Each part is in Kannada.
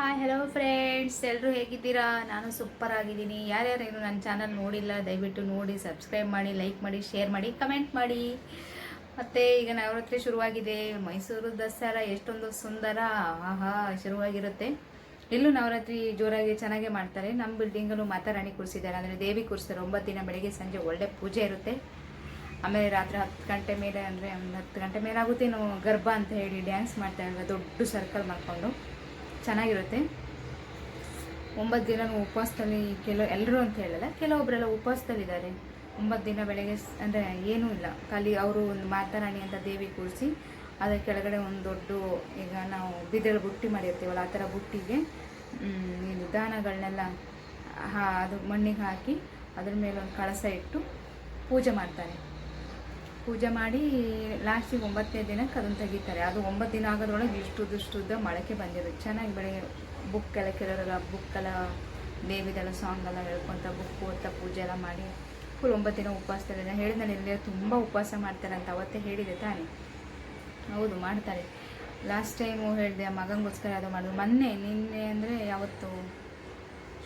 ಹಾಯ್ ಹಲೋ ಫ್ರೆಂಡ್ಸ್ ಎಲ್ಲರೂ ಹೇಗಿದ್ದೀರಾ? ನಾನು ಸೂಪರ್ ಆಗಿದ್ದೀನಿ. ಯಾರ್ಯಾರು ಏನು ನನ್ನ ಚಾನಲ್ ನೋಡಿಲ್ಲ, ದಯವಿಟ್ಟು ನೋಡಿ ಸಬ್ಸ್ಕ್ರೈಬ್ ಮಾಡಿ ಲೈಕ್ ಮಾಡಿ ಶೇರ್ ಮಾಡಿ ಕಮೆಂಟ್ ಮಾಡಿ. ಮತ್ತು ಈಗ ನವರಾತ್ರಿ ಶುರುವಾಗಿದೆ. ಮೈಸೂರು ದಸರಾ ಎಷ್ಟೊಂದು ಸುಂದರ, ಆಹಾ, ಶುರುವಾಗಿರುತ್ತೆ. ಇಲ್ಲೂ ನವರಾತ್ರಿ ಜೋರಾಗಿ ಚೆನ್ನಾಗೇ ಮಾಡ್ತಾರೆ. ನಮ್ಮ ಬಿಲ್ಡಿಂಗಲ್ಲೂ ಮಾತಾರಾಣಿ ಕೂರಿಸಿದ್ದಾರೆ. ಅಂದರೆ ದೇವಿ ಕೂರಿಸ್ತಾರೆ. ಒಂಬತ್ತು ದಿನ ಬೆಳಗ್ಗೆ, ಸಂಜೆ ಒಳ್ಳೆ ಪೂಜೆ ಇರುತ್ತೆ. ಆಮೇಲೆ ರಾತ್ರಿ ಹತ್ತು ಗಂಟೆ ಮೇಲೆ ಅಂದರೆ ಒಂದು ಹತ್ತು ಗಂಟೆ ಮೇಲೆ ಆಗುತ್ತೆ. ಗರ್ಭ ಅಂತ ಹೇಳಿ ಡ್ಯಾನ್ಸ್ ಮಾಡ್ತಾ ಮಾಡ್ತಾರೆ ದೊಡ್ಡ ಸರ್ಕಲ್ ಮಾಡಿಕೊಂಡು. ಚೆನ್ನಾಗಿರುತ್ತೆ. ಒಂಬತ್ತು ದಿನ ಉಪವಾಸದಲ್ಲಿ ಕೆಲವು ಎಲ್ಲರೂ ಅಂತ ಹೇಳಲ್ಲ ಕೆಲವೊಬ್ಬರೆಲ್ಲ ಉಪವಾಸದಲ್ಲಿದ್ದಾರೆ. ಒಂಬತ್ತು ದಿನ ಬೆಳಗ್ಗೆ ಅಂದರೆ ಏನೂ ಇಲ್ಲ. ಖಾಲಿ ಅವರು ಒಂದು ಮಾತಾರಾಣಿ ಅಂತ ದೇವಿ ಕೂರಿಸಿ, ಅದರ ಕೆಳಗಡೆ ಒಂದು ದೊಡ್ಡ, ಈಗ ನಾವು ಬಿದಿರ ಬುಟ್ಟಿ ಮಾಡಿರ್ತೀವಲ್ಲ, ಆ ಥರ ಬುಟ್ಟಿಗೆ ಇದು ದಾನಗಳನ್ನೆಲ್ಲ ಹಾ, ಅದು ಮಣ್ಣಿಗೆ ಹಾಕಿ, ಅದ್ರ ಮೇಲೆ ಒಂದು ಕಳಸ ಇಟ್ಟು ಪೂಜೆ ಮಾಡ್ತಾರೆ. ಪೂಜೆ ಮಾಡಿ ಲಾಸ್ಟಿಗೆ ಒಂಬತ್ತನೇ ದಿನಕ್ಕೆ ಅದನ್ನು ತೆಗಿತಾರೆ. ಅದು ಒಂಬತ್ತು ದಿನ ಆಗೋದ್ರೊಳಗೆ ಇಷ್ಟು ಉದ್ದ ಉದ್ದ ಮೊಳಕೆ ಬಂದಿರುತ್ತೆ. ಚೆನ್ನಾಗಿ ಬೆಳಗ್ಗೆ ಬುಕ್ ಎಲ್ಲ ಕೆಲವರೆಲ್ಲ ಎಲ್ಲ, ದೇವಿದೆಲ್ಲ ಸಾಂಗ್ ಎಲ್ಲ ಹೇಳ್ಕೊತ ಬುಕ್ ಓದ್ತಾ ಪೂಜೆ ಎಲ್ಲ ಮಾಡಿ ಫುಲ್ ಒಂಬತ್ತು ದಿನ ಉಪವಾಸದಲ್ಲಿ ನಾನು ಹೇಳಿದ್ನಲ್ಲಿ ಇಲ್ಲೇ ತುಂಬ ಉಪವಾಸ ಮಾಡ್ತಾರೆ ಅಂತ ಅವತ್ತೇ ಹೇಳಿದೆ ತಾನೇ. ಹೌದು, ಮಾಡ್ತಾರೆ. ಲಾಸ್ಟ್ ಟೈಮು ಹೇಳಿದೆ ಮಗನಿಗೋಸ್ಕರ ಅದು ಮಾಡಿದ್ರು. ಮೊನ್ನೆ, ನಿನ್ನೆ ಅಂದರೆ ಯಾವತ್ತು?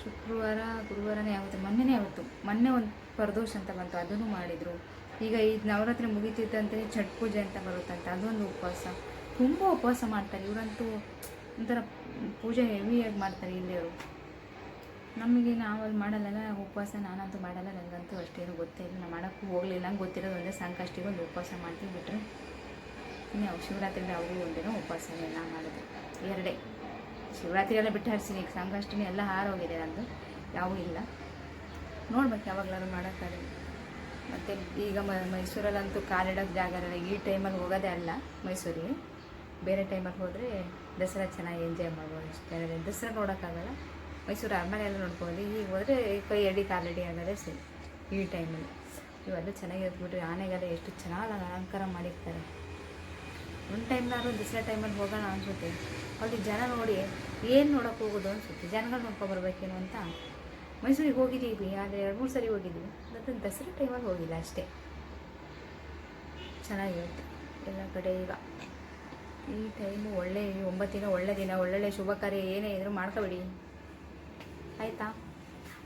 ಶುಕ್ರವಾರ, ಗುರುವಾರನೇ ಯಾವತ್ತು? ಮೊನ್ನೆನೇ ಯಾವತ್ತು? ಮೊನ್ನೆ ಒಂದು ಪರದೋಷ ಅಂತ ಬಂತು. ಅದನ್ನು ಮಾಡಿದರು. ಈಗ ಈ ನವರಾತ್ರಿ ಮುಗಿತಿದ್ದಂತೆ ಛಟ್ ಪೂಜೆ ಅಂತ ಬರುತ್ತಂತೆ, ಅದೊಂದು ಉಪವಾಸ. ತುಂಬ ಉಪವಾಸ ಮಾಡ್ತಾರೆ, ಇವರಂತೂ ಒಂಥರ ಪೂಜೆ ಹೆವಿಯಾಗಿ ಮಾಡ್ತಾರೆ ಇಲ್ಲಿಯವರು ನಮಗೆ ನಾವಲ್ಲಿ ಮಾಡಲ್ಲ ಉಪವಾಸ, ನಾನಂತೂ ಮಾಡಲ್ಲ ನನಗಂತೂ ಅಷ್ಟೇನು ಗೊತ್ತೇ ಇಲ್ಲ ಮಾಡೋಕ್ಕೂ ಹೋಗಲಿಲ್ಲ, ನಂಗೆ ಗೊತ್ತಿರೋದು ಒಂದೇ ಸಂಕಷ್ಟಿಗೆ ಒಂದು ಉಪವಾಸ ಮಾಡ್ತೀವಿ ಬಿಟ್ಟರೆ ಇನ್ನು ಶಿವರಾತ್ರಿ ಅವರು ಒಂದಿನ ಉಪವಾಸನೇ ಎಲ್ಲ ಮಾಡೋದು. ಎರಡೇ. ಶಿವರಾತ್ರಿ ಎಲ್ಲ ಬಿಟ್ಟು ಹರಿಸಿನಿ ಈಗ ಸಂಕಷ್ಟಿನೇ ಎಲ್ಲ ಹಾರೋಗಿದೆ ನಂದು ಯಾವೂ ಇಲ್ಲ. ನೋಡ್ಬೇಕು ಯಾವಾಗಲಾದ್ರು ಮಾಡೋಕ್ಕಾಗಲಿ ಮತ್ತು ಈಗ ಮೈಸೂರಲ್ಲಂತೂ ಕಾಲಿಡೋಕ್ಕೆ ಜಾಗ ಇರಲ್ಲ ಈ ಟೈಮಲ್ಲಿ ಹೋಗೋದೇ ಅಲ್ಲ ಮೈಸೂರಿಗೆ. ಬೇರೆ ಟೈಮಲ್ಲಿ ಹೋದರೆ ದಸರಾ ಚೆನ್ನಾಗಿ ಎಂಜಾಯ್ ಮಾಡ್ಬೋದು ಅಷ್ಟೇ. ದಸರಾ ನೋಡೋಕ್ಕಾಗಲ್ಲ. ಮೈಸೂರು ಅರಮನೆ ಎಲ್ಲ ನೋಡ್ಬೋದು ಈಗ ಹೋದರೆ ಕೈ ಅಡಿ ಕಾಲಡಿ ಆಗೋದೇ ಸರಿ ಈ ಟೈಮಲ್ಲಿ. ಇವೆಲ್ಲ ಚೆನ್ನಾಗಿರುತ್ತೆ ಬಿಟ್ರೆ ಆನೆಗೆಲ್ಲ ಎಷ್ಟು ಚೆನ್ನಾಗಿ ಅಲಂಕಾರ ಮಾಡಿರ್ತಾರೆ. ಒಂದು ಟೈಮ್ನಾದ್ರು ದಸರಾ ಟೈಮಲ್ಲಿ ಹೋಗೋಣ ಅನ್ಸುತ್ತೆ. ಅಲ್ಲಿ ಜನ ನೋಡಿ ಏನು ನೋಡೋಕೆ ಹೋಗೋದು ಅನ್ಸುತ್ತೆ. ಜನಗಳು ನೋಡ್ಕೊಬರ್ಬೇಕೇನು ಅಂತ ಮೈಸೂರಿಗೆ ಹೋಗಿದ್ದೀವಿ. ಆದರೆ ಎರಡು ಮೂರು ಸರಿ ಹೋಗಿದ್ದೀವಿ ಮತ್ತು ದಸರಾ ಟೈಮಲ್ಲಿ ಹೋಗಿಲ್ಲ ಅಷ್ಟೇ. ಚೆನ್ನಾಗಿರುತ್ತೆ. ಎಲ್ಲ ಕಡೆ ಈಗ ಈ ಟೈಮು ಒಳ್ಳೆ ಒಂಬತ್ತು ದಿನ, ಒಳ್ಳೆ ದಿನ, ಒಳ್ಳೊಳ್ಳೆ ಶುಭ ಕಾರ್ಯ ಏನೇ ಇದ್ದರೂ ಮಾಡ್ಕೊಬಿಡಿ. ಆಯಿತಾ?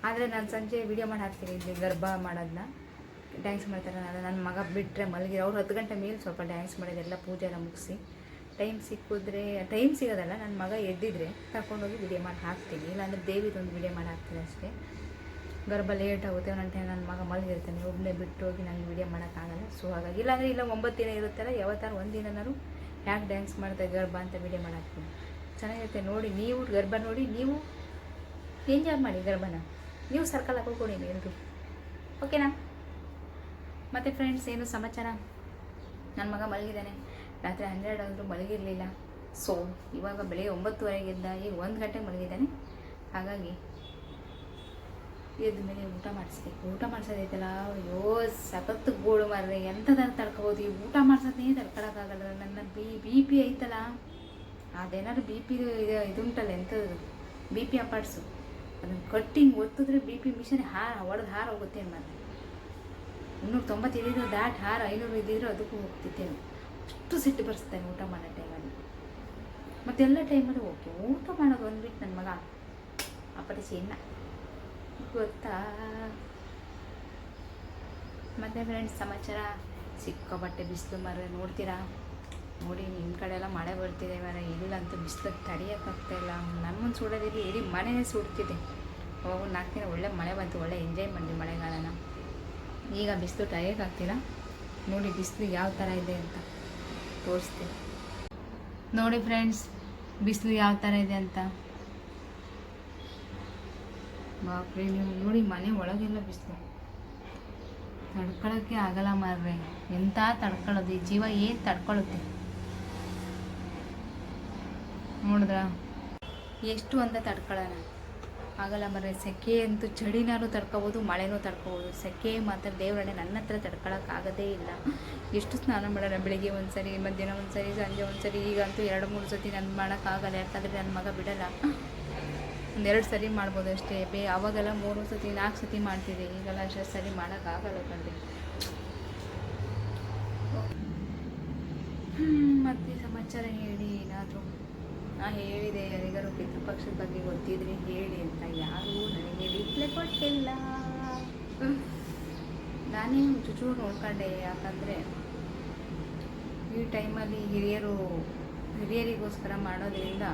ಆದರೆ ನಾನು ಸಂಜೆ ವಿಡಿಯೋ ಮಾಡಿ ಹಾಕ್ತೀನಿ. ಇಲ್ಲಿ ಗರ್ಭ ಮಾಡೋದನ್ನ ಡ್ಯಾನ್ಸ್ ಮಾಡ್ತಾರೆ ನಾನು ನನ್ನ ಮಗ ಬಿಟ್ಟರೆ ಮಲಗಿ, ಅವ್ರು ಹತ್ತು ಗಂಟೆ ಮೇಲೆ ಸ್ವಲ್ಪ ಡ್ಯಾನ್ಸ್ ಮಾಡಿದೆಲ್ಲ ಪೂಜೆ ಎಲ್ಲ ಮುಗಿಸಿ. ಟೈಮ್ ಸಿಕ್ಕಿದ್ರೆ ಟೈಮ್ ಸಿಗೋದಲ್ಲ ನನ್ನ ಮಗ ಎದ್ದಿದ್ರೆ ಕರ್ಕೊಂಡೋಗಿ ವಿಡಿಯೋ ಮಾಡಿ ಹಾಕ್ತೀನಿ. ಇಲ್ಲಾಂದರೆ ದೇವಿದೊಂದು ವಿಡಿಯೋ ಮಾಡಿ ಹಾಕ್ತೀನಿ ಅಷ್ಟೇ. ಗರ್ಭ ಲೇಟ್ ಆಗುತ್ತೆ, ಒಂದೊಂದು ಟೈಮ್ ನನ್ನ ಮಗ ಮಲಗಿರ್ತಾನೆ. ಒಬ್ಬನೇ ಬಿಟ್ಟು ಹೋಗಿ ನನಗೆ ವಿಡಿಯೋ ಮಾಡೋಕ್ಕಾಗಲ್ಲ. ಸೊ ಹಾಗಾಗಿ ಇಲ್ಲಾಂದರೆ ಇಲ್ಲ ಒಂಬತ್ತು ದಿನ ಇರುತ್ತಲ್ಲ, ಯಾವತ್ತಾರು ಒಂದು ಯಾಕೆ ಡ್ಯಾನ್ಸ್ ಮಾಡ್ತಾರೆ ಗರ್ಭ ಅಂತ ವಿಡಿಯೋ ಮಾಡಾಕ್ತೀನಿ ಚೆನ್ನಾಗಿರುತ್ತೆ, ನೋಡಿ, ನೀವು ಗರ್ಭ ನೋಡಿ, ನೀವು ಎಂಜಾಯ್ ಮಾಡಿ ಗರ್ಭನ. ನೀವು ಸರ್ಕಲ್ ಹಾಕೊಡಿ ಎಲ್ರು ಓಕೆನಾ ಮತ್ತು ಫ್ರೆಂಡ್ಸ್ ಏನು ಸಮಾಚಾರ? ನನ್ನ ಮಗ ಮಲಗಿದ್ದಾನೆ. ರಾತ್ರಿ ಹನ್ನೆರಡು ಆದರೂ ಮಲಗಿರಲಿಲ್ಲ. ಸೊ ಇವಾಗ ಬೆಳಿಗ್ಗೆ ಒಂಬತ್ತುವರೆಗಿದ್ದ ಈಗ ಒಂದು ಗಂಟೆ ಮಲಗಿದ್ದಾನೆ. ಹಾಗಾಗಿ ಎದ್ದ ಮೇಲೆ ಊಟ ಮಾಡಿಸ್ಬೇಕು. ಊಟ ಮಾಡಿಸೋದೈತಲ್ಲ ಅಯ್ಯೋ, ಸತತ್ ಗೋಳು ಮಾರ್ರೆ. ಎಂಥದಾರು ತಡ್ಕೋಬೋದು ಈ ಊಟ ಮಾಡ್ಸೋದೇ ತಡ್ಕೊಳಕ್ಕಾಗಲ್ಲ. ನನ್ನ ಬಿ ಬಿ ಪಿ ಐತಲ್ಲ? ಅದೇನಾದ್ರು ಬಿ ಪಿ ಇದು ಇದುಂಟಲ್ಲ ಎಂಥದ್ದು ಬಿ ಪಿ ಅಪಾಡ್ಸು. ಅದನ್ನು ಕಟ್ಟಿಂಗ್ ಒತ್ತಿದ್ರೆ ಬಿ ಪಿ ಮಿಷನ್ ಹಾರ, ಒಡೆದು ಹಾರ ಹೋಗುತ್ತೆ ಮುನ್ನೂರು ಮುನ್ನೂರ ಇದ್ದಿದ್ರು ದಾಟ್ ಹಾರ, ಐನೂರು ಇದ್ದಿದ್ರು ಅದಕ್ಕೂ ಹೋಗ್ತಿತ್ತೇನು ಅಷ್ಟು ಸಿಟ್ಟು ಬರ್ಸ್ತೇನೆ ಊಟ ಮಾಡೋ ಟೈಮಲ್ಲಿ ಮತ್ತೆಲ್ಲ ಟೈಮಲ್ಲೂ ಓಕೆ ಊಟ ಮಾಡೋದು ಅಂದ್ಬಿಟ್ಟು ನನ್ನ ಮಗ ಅಪ್ಪಟ ಚಿನ್ನ ಗೊತ್ತಾ? ಮತ್ತೆ ಫ್ರೆಂಡ್ಸ್ ಸಮಾಚಾರ? ಸಿಕ್ಕಾಬಟ್ಟೆ ಬಿಸಿಲು ಮರ ನೋಡ್ತೀರಾ? ನೋಡಿ ನಿಮ್ಮ ಕಡೆ ಎಲ್ಲ ಮಳೆ ಬರ್ತಿದೆ ಮರ ಇಲ್ಲಂತೂ ಬಿಸಿಲು ತಡಿಯೋಕ್ಕಾಗ್ತಾ ಇಲ್ಲ. ನಮ್ಮನ್ನು ಸುಡೋದಿಲ್ಲ ಇಡೀ ಮನೆಯೇ ಸುಡ್ತಿದೆ. ಅವಾಗ ನಾಲ್ಕು ದಿನ ಒಳ್ಳೆ ಮಳೆ ಬಂತು. ಒಳ್ಳೆ ಎಂಜಾಯ್ ಮಾಡಿದ್ವಿ ಮಳೆಗಾಲನ. ಈಗ ಬಿಸಿಲು ತಡೆಯೋಕ್ಕಾಗ್ತಿಲ್ಲ ನೋಡಿ, ಬಿಸಿಲು ಯಾವ ಥರ ಇದೆ ಅಂತ. ತೋರಿಸ್ತೀನಿ. ನೋಡಿ ಫ್ರೆಂಡ್ಸ್, ಬಿಸಿಲು ಯಾವ ಥರ ಇದೆ ಅಂತ. ಬಾಪ್ರಿ, ನೀವು ನೋಡಿ ಮನೆ ಒಳಗೆಲ್ಲ ಬಿಸಿಲು. ತಡ್ಕೊಳ್ಳೋಕ್ಕೆ ಆಗಲ್ಲ ಮಾರ್ರೆ. ಎಂತ ತಡ್ಕೊಳ್ಳೋದು? ಈ ಜೀವ ಏನು ತಡ್ಕೊಳ್ಳುತ್ತೆ? ನೋಡಿದ್ರ? ಎಷ್ಟು ಅಂತ ತಡ್ಕೊಳ್ಳೋಣ. ಆಗಲ್ಲ ಮರ್ರೆ. ಸೆಕೆ ಅಂತೂ ಚಳಿನಾರು ತಡ್ಕೋಬೋದು, ಮಳೆನೂ ತಡ್ಕೋಬೋದು. ಸೆಕೆ ಮಾತ್ರ ದೇವರನ್ನೇ ನನ್ನ ಹತ್ರ ತಡ್ಕೊಳಕ್ಕಾಗದೇ ಇಲ್ಲ. ಎಷ್ಟು ಸ್ನಾನ ಮಾಡೋಣ? ಬೆಳಿಗ್ಗೆ ಒಂದು ಸರಿ ಮಧ್ಯಾಹ್ನ ಒಂದು ಸರಿ ಸಂಜೆ ಒಂದು ಸರಿ ಈಗಂತೂ ಎರಡು, ಮೂರು ಸತಿ ನಾನು ಮಾಡೋಕ್ಕಾಗಲ್ಲ, ಯಾಕಂದರೆ ನನ್ನ ಮಗ ಬಿಡಲ್ಲ. ಒಂದೆರಡು ಸರಿ ಮಾಡ್ಬೋದು ಅಷ್ಟೇ. ಬೇ, ಅವಾಗೆಲ್ಲ ಮೂರು ಸತಿ, ನಾಲ್ಕು ಸತಿ ಮಾಡ್ತಿದ್ದೆ. ಈಗೆಲ್ಲ ಅಷ್ಟು ಸರಿ ಮಾಡೋಕ್ಕಾಗಲ್ಲ ಕಂಡೆ ಮತ್ತೆ ಸಮಾಚಾರ ಹೇಳಿ, ಏನಾದರೂ? ನಾ ಹೇಳಿದೆ ಯಾರಿಗಾರು ಪಿತೃಪಕ್ಷದ ಬಗ್ಗೆ ಗೊತ್ತಿದ್ರೆ ಹೇಳಿ ಅಂತ. ಯಾರೂ ನನಗೆ ರಿಪ್ಲೈ ಕೊಟ್ಟಿಲ್ಲ. ನಾನೇ ಚುಚ್ಚೂರು ನೋಡ್ಕೊಂಡೆ ಯಾಕಂದರೆ ಈ ಟೈಮಲ್ಲಿ ಹಿರಿಯರು, ಹಿರಿಯರಿಗೋಸ್ಕರ ಮಾಡೋದ್ರಿಂದ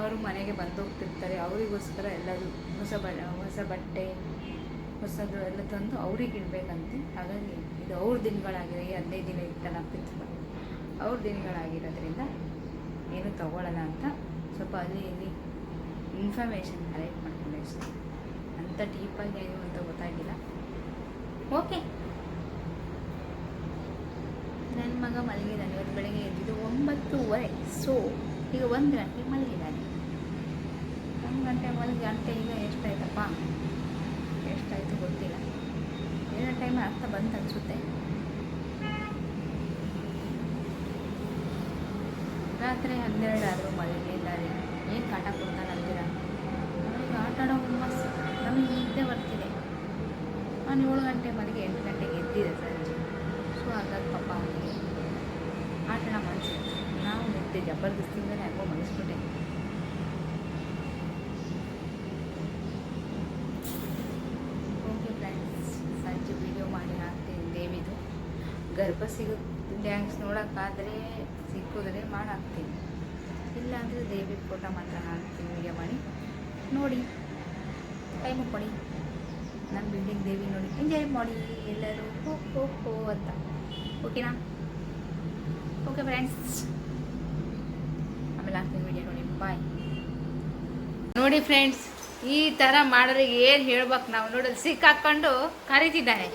ಅವರು ಮನೆಗೆ ಬಂದು ಹೋಗ್ತಿರ್ತಾರೆ ಅವರಿಗೋಸ್ಕರ ಎಲ್ಲದು ಹೊಸ ಬ, ಹೊಸ ಬಟ್ಟೆ, ಹೊಸದು ಎಲ್ಲ ತಂದು ಅವ್ರಿಗೆ ಇಡಬೇಕಂತೆ. ಹಾಗಾಗಿ ಇದು ಅವ್ರ ದಿನಗಳಾಗಿದೆ. ಈ ಹದಿನೈದು ದಿನ ಇತ್ತಲ್ಲ ಪಿತೃ ಅವ್ರ ದಿನಗಳಾಗಿರೋದ್ರಿಂದ ಏನು ತಗೊಳ್ಳಲ್ಲ ಅಂತ ಸ್ವಲ್ಪ ಅಲ್ಲಿ ಇಲ್ಲಿ ಇನ್ಫಾರ್ಮೇಷನ್ ಕಲೆಕ್ಟ್ ಮಾಡ್ಕೊಂಡೆ ಅಷ್ಟೇ. ಅಂಥ ಡೀಪಾಗಿ ಏನು ಅಂತ ಗೊತ್ತಾಗಿಲ್ಲ. ಓಕೆ. ನನ್ನ ಮಗ ಮಲಗಿದ್ದಾನೆ ಇವತ್ತು ಬೆಳಗ್ಗೆ ಎದ್ದಿದ್ದು ಒಂಬತ್ತೂವರೆ. ಸೊ ಈಗ ಒಂದು ಗಂಟೆಗೆ ಮಲಗಿದ್ದಾನೆ ಒಂದು ಗಂಟೆ ಮಲಗಿ ಗಂಟೆ ಈಗ ಎಷ್ಟಾಯ್ತಪ್ಪ? ಎಷ್ಟಾಯಿತು ಗೊತ್ತಿಲ್ಲ. ಏನೋ ಟೈಮ್ ಅರ್ಥ ಬಂತ ಅನಿಸುತ್ತೆ. ರಾತ್ರಿ ಹನ್ನೆರಡು ಆದರೂ ಮಲಗಿ ರೀ. ಏನು ಕಾಟ ಕೊಡ್ತಾನೆ ಅಂತೀರ ನಮಗೆ ಆಟ ಆಡೋ ಹುಮ್ಮಸ್ಸು ನಮಗೆ ಇದ್ದೇ ಬರ್ತಿದೆ ನಾನು ಏಳು ಗಂಟೆ ಮನೆಗೆ ಎಂಟು ಗಂಟೆಗೆ ಎದ್ದಿದೆ ಸಂಜೆ ಸೊ ಹಾಗಾಗಿ ಪಾಪ ಅವನಿಗೆ ಆಟ ಮನಸ್ಸು ನಾವು ನಿದ್ದೆ ಜಬರ್ದಸ್ತಿಯಿಂದಲೇ ಯಾಕೋ ಮನಸ್ಬಿಟ್ಟೆ. ಓಕೆ ಫ್ರೆಂಡ್ಸ್, ಸಂಜೆ ವಿಡಿಯೋ ಮಾಡಿ ಹಾಕ್ತೀನಿ ದೇವಿದು ಗರ್ಭ ಸಿಗೋ ಡ್ಯಾನ್ಸ್ ನೋಡೋಕ್ಕಾದರೆ ಸಿಕ್ಕಿದ್ರೆ ಮಾಡಿ ಹಾಕ್ತೀನಿ ಇಲ್ಲಾಂದರೆ ದೇವಿ ಫೋಟೋ ಮಾತ್ರ ಹಾಕ್ತೀನಿ ವಿಡಿಯೋ ಮಾಡಿ. ನೋಡಿ ಟೈಮ್ ಕೊಡಿ. ನನ್ನ ಬಿಲ್ಡಿಂಗ್ ದೇವಿ ನೋಡಿ. ಎಂಜಾಯ್ ಮಾಡಿ ಎಲ್ಲರೂ. ಹೋ ಹೋ ಹೋ ಅಂತ. ಓಕೆನಾ ಓಕೆ ಫ್ರೆಂಡ್ಸ್ ಆಮೇಲೆ ಹಾಕ್ತೀನಿ ವಿಡಿಯೋ ನೋಡಿ. ಬಾಯ್ ನೋಡಿ ಫ್ರೆಂಡ್ಸ್ ಈ ಥರ ಮಾಡೋರಿಗೆ ಏನು ಹೇಳ್ಬೇಕು ನಾವು ನೋಡೋದು. ಸಿಕ್ಕಾಕೊಂಡು ಕರೀತಿದ್ದಾರೆ.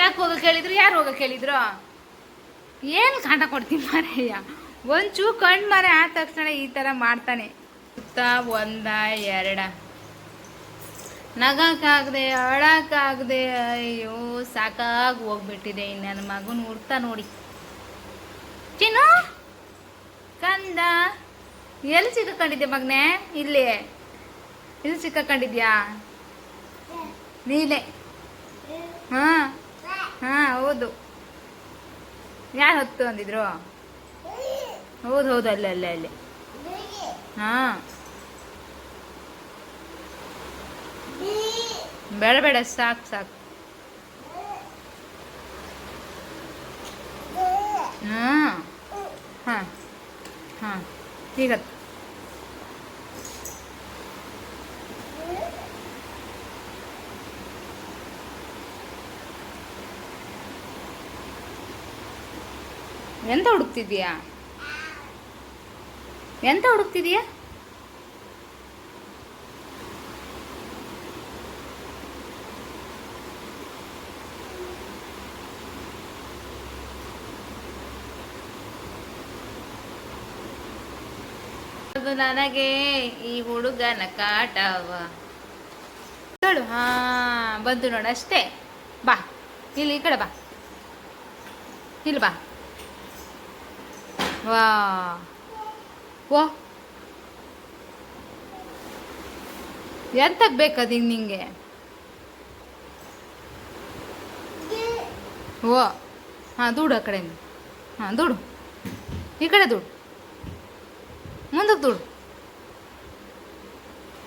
ಯಾಕೆ ಹೋಗಕ್ಕೆ ಕೇಳಿದ್ರು? ಯಾರು ಹೋಗಕ್ಕೆ ಕೇಳಿದ್ರು? ಏನು ಕಾಂಟ ಕೊಡ್ತೀನಿ ಮಾರಯ್ಯ? ಒಂಚೂ ಕಣ್ಣು ಮರೆ ಆದ ತಕ್ಷಣ ಈ ಥರ ಮಾಡ್ತಾನೆ. ಸುತ್ತ ಒಂದ ಎರಡ. ನಗಕ್ಕಾಗದೆ ಅಳಕ್ಕಾಗದೆ ಅಯ್ಯೋ, ಸಾಕಾಗಿ ಹೋಗ್ಬಿಟ್ಟಿದೆ ಇನ್ನು ನನ್ನ ಮಗನ ಹುಡ್ತಾ ನೋಡಿ. ಚಿನ್ನು, ಕಂದ, ಎಲ್ಲಿ ಸಿಕ್ಕಕೊಂಡಿದ್ದೆ ಮಗನೇ? ಇಲ್ಲಿ. ಇಲ್ಲಿ ಸಿಕ್ಕಕೊಂಡಿದ್ಯಾ? ನೀನೆ. ಹಾ ಹಾ, ಹೌದು. ಯಾರು ಹೊತ್ತು ಅಂದಿದ್ರು? ಹೌದು ಹೌದು, ಅಲ್ಲೇ ಅಲ್ಲೇ ಅಲ್ಲೇ. ಹಾ. ಬೇಡ ಬೇಡ ಸಾಕು ಸಾಕು. ಹಾ ಹಾ ಹಾ ಈಗ. ಎಂತ ಹುಡುಕ್ತಿದ್ಯಾ ಎಂತ ಹುಡುಕ್ತಿದ್ಯಾ ಅದು ನನಗೆ ಈ ಹುಡುಗನ ಕಾಟವ. ಕೇಳು ಹಾ, ಬಂದು ನೋಡು ಅಷ್ಟೇ. ಬಾ, ಇಲ್ಲಿ ಈ ಕಡೆ ಬಾ. ಇಲ್ಲಿ ಬಾ. ವಾ. ಓ ಎಂತಕ್ಕೆ ಬೇಕದು ಹಿಂಗೆ ನಿಂಗೆ? ಓ ಹಾಂ, ದೂಡು ಆ ಕಡೆ ಹಾಂ, ದೂಡು. ಈ ಕಡೆ ದೂಡು. ಮುಂದಕ್ಕೆ ದೂಡು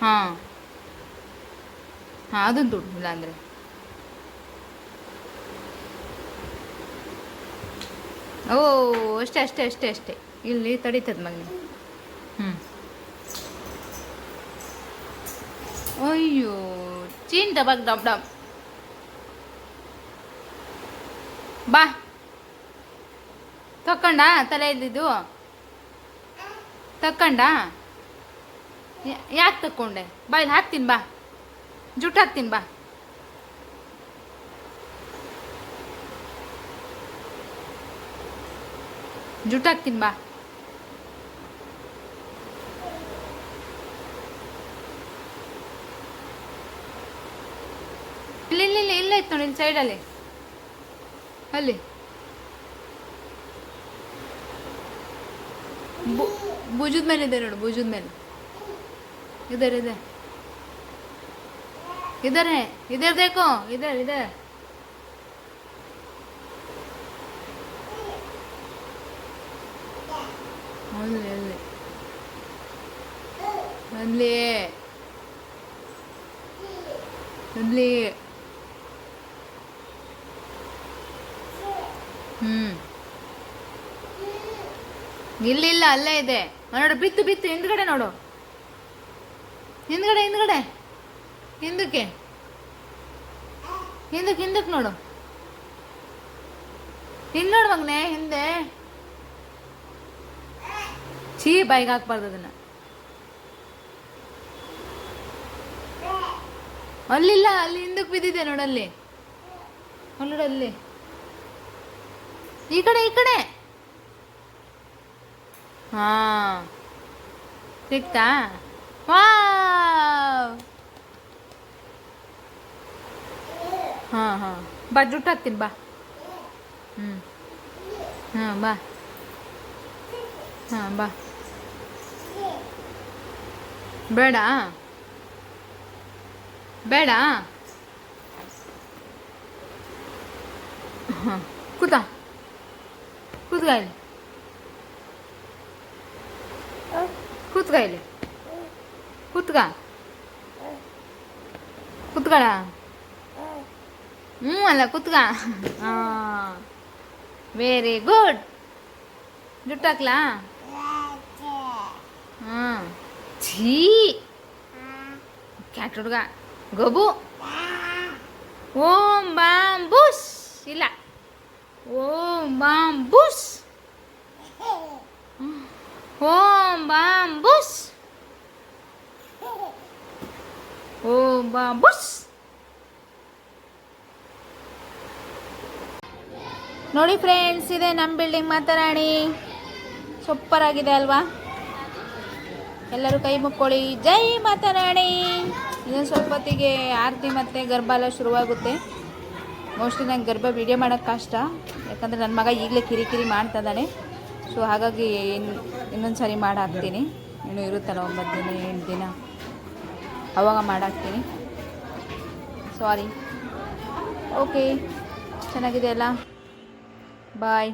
ಹಾಂ. ಹಾಂ ಅದನ್ನು ದುಡ್ಡು ಇಲ್ಲಾಂದರೆ. ಓ, ಅಷ್ಟೇ ಅಷ್ಟೇ ಅಷ್ಟೇ ಅಷ್ಟೇ. ಇಲ್ಲಿ ತಡೀತದ ಮಗ ಹ್ಞೂ ಅಯ್ಯೋ, ಚೀನ್ ಡಬಕ್ ಡಬ್ ಡಬ್. ಬಾ. ತಕೊಂಡ ತಲೆ ಇದ್ದಿದ್ದು ತಕೊಂಡ ಯಾಕೆ ತಕೊಂಡೆ ಬಾ ಇಲ್ಲಿ ಹಾಕ್ತೀನಿ ಬಾ. ಜುಟ್ಟು ಹಾಕ್ತೀನಿ ಬಾ. ಜುಟ್ಟು ಹಾಕ್ತೀನಿ ಬಾ. ಇಲ್ಲ ಇಲ್ಲ ಇಲ್ಲ ಇಲ್ಲ ಇತ್ತು ನೋಡಿ, ಇಲ್ಲಿ ಸೈಡಲ್ಲಿ ಅಲ್ಲಿ. ಭುಜದ ಮೇಲೆ ಇದೆ ನೋಡು ಭುಜದ ಮೇಲೆ ಇದಾರೆ ಇದೆ ಇದಾರೆ ಇದಾರೆ ದೇಕೋ ಇದಾರೆ ಇದೆ ಅಲ್ಲಿ ಅಲ್ಲಿ ಅಲ್ಲಿ ಅಲ್ಲಿ ಹ್ಮ್ ಇಲ್ಲಿಲ್ಲ ಅಲ್ಲೇ ಇದೆ. ನೋಡು, ಬಿತ್ತು ಬಿತ್ತು, ಹಿಂದ್ಗಡೆ ನೋಡು. ಹಿಂದ್ಗಡೆ ಹಿಂದ್ಗಡೆ. ಹಿಂದಕ್ಕೆ. ಹಿಂದಕ್ಕೆ ಹಿಂದಕ್ಕೆ ನೋಡು. ಹಿಂದ್ ನೋಡು ಮಗ್ನೆ, ಹಿಂದೆ. ಛೀ ಬೈಗ್ ಹಾಕ್ಬಾರ್ದು ಅದನ್ನ. ಅಲ್ಲಿಲ್ಲ, ಅಲ್ಲಿ ಹಿಂದಕ್ಕೆ ಬಿದ್ದಿದೆ ನೋಡಲ್ಲಿ ಅಲ್ಲಿ. ಈ ಕಡೆ ಈ ಕಡೆ. ಹಾ. ಸಿಕ್ತಾ? ವಾವ್! ಹಾಂ ಹಾಂ. ಬಾ ಜುಟ್ಟು ಹಾಕ್ತೀನಿ, ಬಾ. ಹ್ಞೂ ಹಾಂ, ಬಾ. ಹಾಂ, ಬಾ. ಬೇಡ. ಬೇಡ. ಹಾಂ ಕೂತ ಕೂತ್ಗಾಯ್ಲಿ ಕೂತ್ಕ? ಇಲ್ಲಿ ಕೂತ್ಕ? ಕೂತ್ಕಳ ಹ್ಞೂ ಅಲ್ಲ, ಕೂತ್ಕ? ಹಾಂ. ವೆರಿ ಗುಡ್ ಜುಟ್ಟು ಹಾಕ್ಲಾ? ಹಾಂ. ಛೀ. ಕ್ಯಾಟ್ ಹುಡುಗ. ಗೊಬು. ಓಂ ಬಾಂ ಬುಸ್ ಇಲ್ಲ. ಓಂ ಬಾಂ ಬುಸ್ ಓಂ ಬಾಂ ಬುಸ್ ಓಂ, ಬಾ, ಬುಸ್. ನೋಡಿ ಫ್ರೆಂಡ್ಸ್, ಇದೆ ನಮ್ಮ ಬಿಲ್ಡಿಂಗ್ ಮಾತನಾಡಿ. ಸೂಪರ್ ಆಗಿದೆ ಅಲ್ವಾ? ಎಲ್ಲರೂ ಕೈ ಮುಕ್ಕೊಳ್ಳಿ. ಜೈ ಮಾತನಾಡಿ. ಇನ್ನೊಂದು ಸ್ವಲ್ಪ ಹೊತ್ತಿಗೆ ಆರತಿ ಮತ್ತು ಗರ್ಭ ಎಲ್ಲ ಶುರುವಾಗುತ್ತೆ. ಮೋಸ್ಟ್ಲಿ ನಂಗೆ ಗರ್ಭ ವಿಡಿಯೋ ಮಾಡೋಕ್ಕೆ ಕಷ್ಟ. ಯಾಕಂದರೆ ನನ್ನ ಮಗ ಈಗಲೇ ಕಿರಿಕಿರಿ ಮಾಡ್ತಾ ಇದ್ದಾನೆ. ಸೊ ಹಾಗಾಗಿ ಇನ್ನು ಇನ್ನೊಂದು ಸಾರಿ ಮಾಡಾಕ್ತೀನಿ ಇನ್ನೂ ಇರುತ್ತಲ್ಲ ಒಂಬತ್ತು ದಿನ, ಎಂಟು ದಿನ. ಅವಾಗ ಮಾಡಾಕ್ತೀನಿ. ಸಾರಿ ಓಕೆ ಚೆನ್ನಾಗಿದೆ ಅಲ್ಲ ಬಾಯ್